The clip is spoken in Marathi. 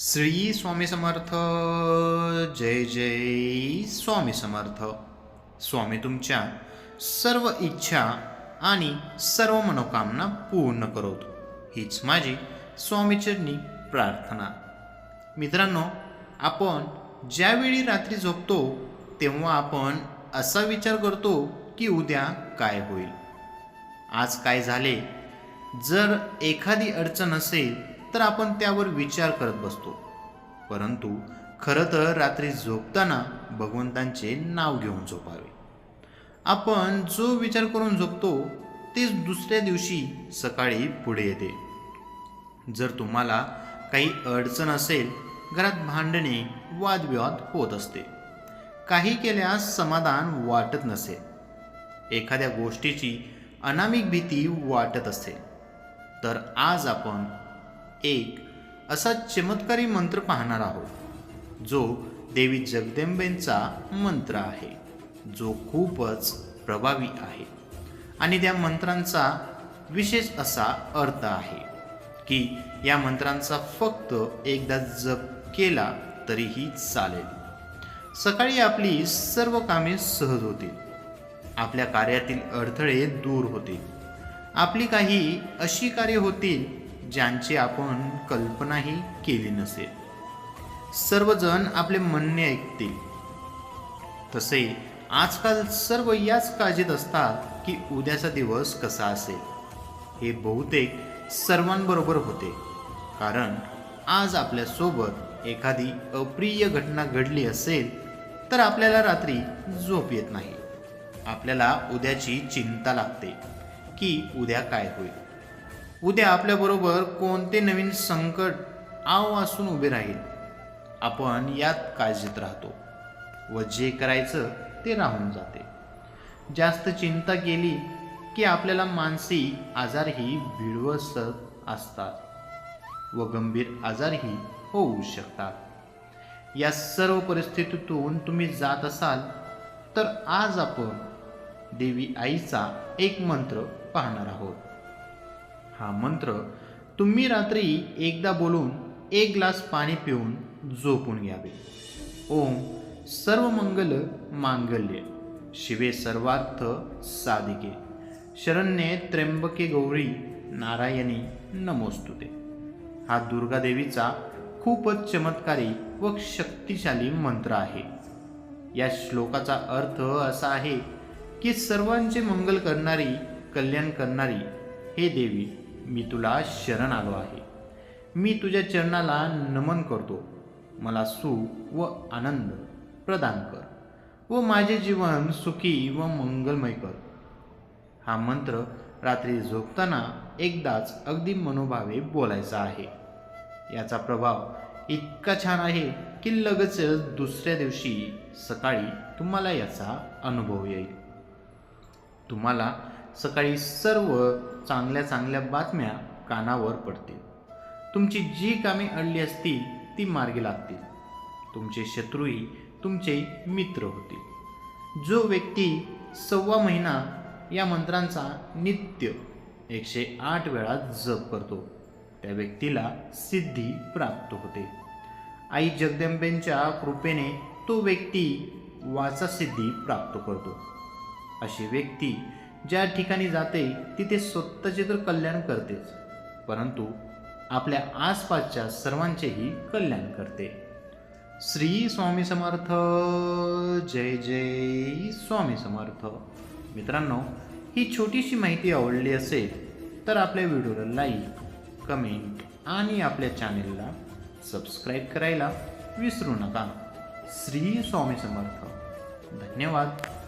श्री स्वामी समर्थ जय जय स्वामी समर्थ. स्वामी तुमच्या सर्व इच्छा आणि सर्व मनोकामना पूर्ण करवतो हीच माझी स्वामीचरणी प्रार्थना. मित्रांनो आपण ज्यावेळी रात्री झोपतो तेव्हा आपण असा विचार करतो की उद्या काय होईल? आज काय झाले? जर एखादी अडचण असेल तर आपण त्यावर विचार करत बसतो. परंतु खरं तर रात्री झोपताना भगवंतांचे नाव घेऊन झोपावे. आपण जो विचार करून झोपतो तेच दुसऱ्या दिवशी सकाळी पुढे येते. जर तुम्हाला काही अडचण असेल घरात भांडणे वादविवाद होत असते. काही केल्यास समाधान वाटत नसेल एखाद्या गोष्टीची अनामिक भीती वाटत असेल तर आज आपण एक असा चमत्कारी मंत्र पाहणार आहोत. जो देवी जगदंबेंचा मंत्र आहे. जो खूपच प्रभावी आहे. आणि त्या मंत्रांचा विशेष असा अर्थ आहे की या मंत्रांचा फक्त एकदा जप केला तरीही चालेल. सकाळी आपली सर्व कामे सहज होतील. आपल्या कार्यातील अडथळे दूर होतील. आपली काही अशी कार्य होतील ज्यांची आपण कल्पनाही केली नसेल. सर्वजण आपले म्हणणे ऐकतील. तसे आजकाल सर्व याच काळजीत असतात की उद्याचा दिवस कसा असेल. हे बहुतेक सर्वांबरोबर होते. कारण आज आपल्यासोबत एखादी अप्रिय घटना घडली असेल तर आपल्याला रात्री झोप येत नाही. आपल्याला उद्याची चिंता लागते की उद्या काय होईल. उद्या आपल्याबरोबर कोणते नवीन संकट आव असून उभे राहील? आपण यात काळजीत राहतो व जे करायचं ते राहून जाते. जास्त चिंता केली की आपल्याला मानसिक आजारही भिडवसत असतात व गंभीर आजारही होऊ शकतात. या सर्व परिस्थितीतून तुम्ही जात असाल तर आज आपण देवी आईचा एक मंत्र पाहणार आहोत. हा मंत्र तुम्ही रात्री एकदा बोलून एक ग्लास पाणी पिऊन झोपून घ्यावे. ओम सर्व मंगल मांगल्य. शिवे सर्वार्थ साधिके. शरण्ये त्र्यंबके गौरी नारायणी नमोस्तुते. हा दुर्गादेवीचा खूपच चमत्कारी व शक्तिशाली मंत्र आहे. या श्लोकाचा अर्थ असा आहे की सर्वांचे मंगल करणारी कल्याण करणारी हे देवी मी तुला शरण आलो आहे. मी तुझ्या चरणाला नमन करतो. मला सुख व आनंद प्रदान कर व माझे जीवन सुखी व मंगलमय कर. हा मंत्र रात्री झोपताना एकदाच अगदी मनोभावे बोलायचा आहे. याचा प्रभाव इतका छान आहे की लगेचच दुसऱ्या दिवशी सकाळी तुम्हाला याचा अनुभव येईल. तुम्हाला सकाळी सर्व चांगल्या चांगल्या बातम्या कानावर पडतील. तुमची जी कामे अडली असतील ती मार्गी लागतील. तुमचे शत्रूही तुमचे मित्र होतील. जो व्यक्ती सव्वा महिना या मंत्रांचा नित्य एकशे आठ वेळा जप करतो त्या व्यक्तीला सिद्धी प्राप्त होते. आई जगदंबेंच्या कृपेने तो व्यक्ती वाचा सिद्धी प्राप्त करतो. अशी व्यक्ती ज्या ठिकाणी जाते तिथे स्वतःचे तर कल्याण करतेच. परंतु आपल्या आसपासच्या सर्वांचेही कल्याण करते. श्री स्वामी समर्थ जय जय स्वामी समर्थ. मित्रांनो ही छोटीशी माहिती आवडली असेल तर आपल्या व्हिडिओला लाईक कमेंट आणि आपल्या चॅनेलला सबस्क्राईब करायला विसरू नका. श्री स्वामी समर्थ. धन्यवाद.